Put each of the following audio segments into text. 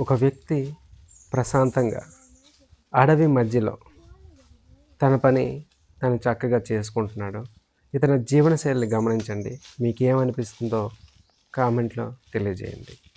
ఒక వ్యక్తి ప్రశాంతంగా అడవి మధ్యలో తన పని తను చక్కగా చేసుకుంటున్నాడు. ఇతని జీవనశైలిని గమనించండి. మీకు ఏమనిపిస్తుందో కామెంట్లో తెలియజేయండి.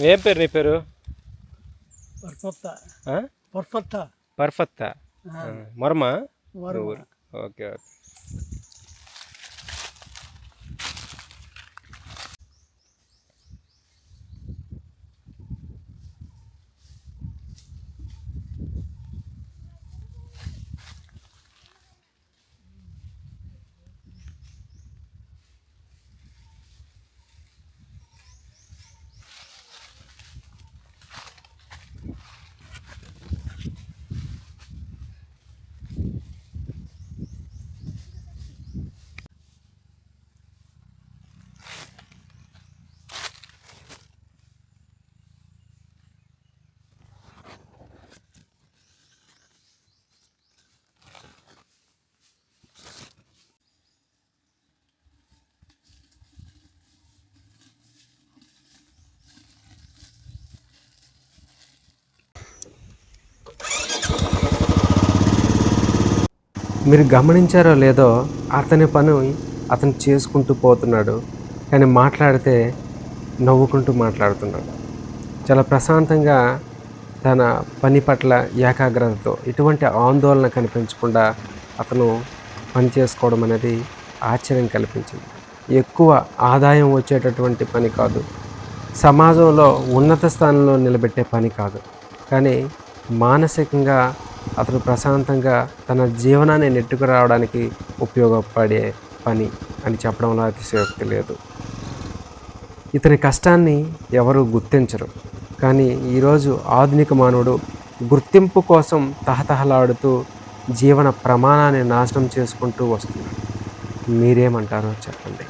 ఏం పేరు నీ పేరు? పర్ఫెక్ట్? ఆ? పర్ఫెక్ట్? పర్ఫెక్టా? మరమా? Okay okay. మీరు గమనించారో లేదో అతని పని అతను చేసుకుంటూ పోతున్నాడు. కానీ మాట్లాడితే నవ్వుకుంటూ మాట్లాడుతున్నాడు. చాలా ప్రశాంతంగా తన పని పట్ల ఏకాగ్రతతో ఎటువంటి ఆందోళన కనిపించకుండా అతను పని చేసుకోవడం అనేది ఆశ్చర్యం కల్పించింది. ఎక్కువ ఆదాయం వచ్చేటటువంటి పని కాదు. సమాజంలో ఉన్నత స్థానంలో నిలబెట్టే పని కాదు. కానీ మానసికంగా అతను ప్రశాంతంగా తన జీవనాన్ని నెట్టుకు రావడానికి ఉపయోగపడే పని అని చెప్పడంలో అతిశయోక్తి లేదు. ఇతని కష్టాన్ని ఎవరు గుర్తించరు. కానీ ఈరోజు ఆధునిక మానవుడు గుర్తింపు కోసం తహతహలాడుతూ జీవన ప్రమాణాన్ని నాశనం చేసుకుంటూ వస్తున్నాడు. మీరేమంటారో చెప్పండి.